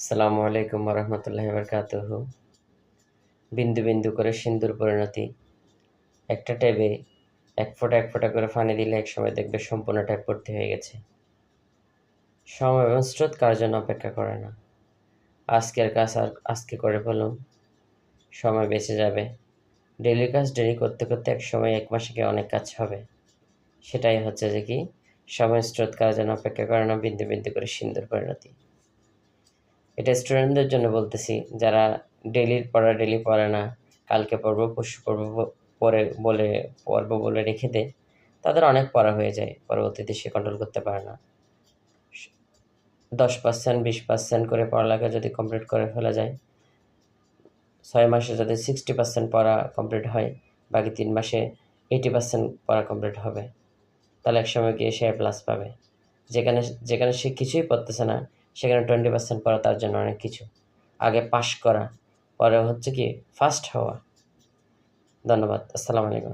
আসসালামু আলাইকুম রহমতুল্লাহ বরকাতুহ বিন্দু বিন্দু করে সিন্দুর পরিণতি। একটা ট্যাবে এক ফোঁটা এক ফোঁটা করে ফানি দিলে এক সময় দেখবে সম্পূর্ণ ট্যাব ভর্তি হয়ে গেছে। সময় এবং স্রোত কার জন্য অপেক্ষা করে না। আজকের কাজ আর আজকে করে ফেলুন। সময় বেঁচে যাবে। ডেলি কাজ ডেলি করতে করতে এক সময় এক মাসে গিয়ে অনেক কাজ হবে। সেটাই হচ্ছে যে কি, সময় স্রোত কার জন্য অপেক্ষা করে না, বিন্দু বিন্দু করে সিন্দুর পরিণতি। এটা স্টুডেন্টদের জন্য বলতেছি, যারা ডেলির পড়া ডেলি পড়ে না, কালকে পড়ব, পরশু পড়ব পরে বলে পড়ব বলে রেখে দেয়, তাদের অনেক পড়া হয়ে যায়, পরবর্তীতে সে কন্ট্রোল করতে পারে না। দশ পার্সেন্ট বিশ পার্সেন্ট করে পড়ালেখা যদি কমপ্লিট করে ফেলা যায়, ছয় মাসে যদি সিক্সটি পার্সেন্ট পড়া কমপ্লিট হয়, বাকি তিন মাসে এইটি পার্সেন্ট পড়া কমপ্লিট হবে, তাহলে এক সময় গিয়ে সে প্লাস পাবে। যেখানে যেখানে সে কিছুই পড়তেছে না সেখানে টোয়েন্টি পার্সেন্ট পড়া তার জন্য অনেক কিছু। আগে পাশ করা, পরে হচ্ছে কি ফার্স্ট হওয়া। ধন্যবাদ, আসসালামু আলাইকুম